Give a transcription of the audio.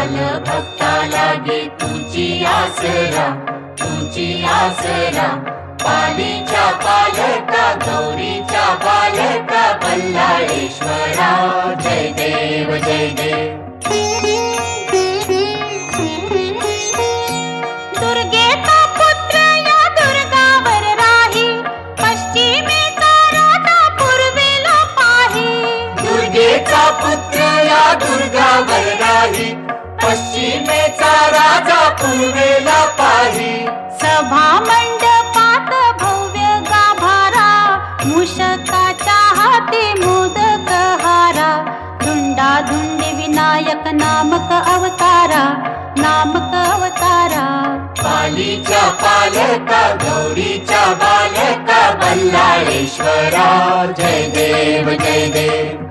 ज्ञान भक्ता लागे तुझी आसरा तुझी आसरा. पालीच्या पालका गौरीच्या बालका बल्लाळेश्वरा. जय देव जय देव. पश्चिमेचा राजा पूर्वेला पाही. सभा मंडपात भव्य गाभारा मूषकाच्या हाती मोदक हारा. धुंडा धुंडी विनायक नामक अवतारा नामक अवतारा. पालीच्या पालका गौरीच्या बालका बल्लाळेश्वरा जय देव जय देव.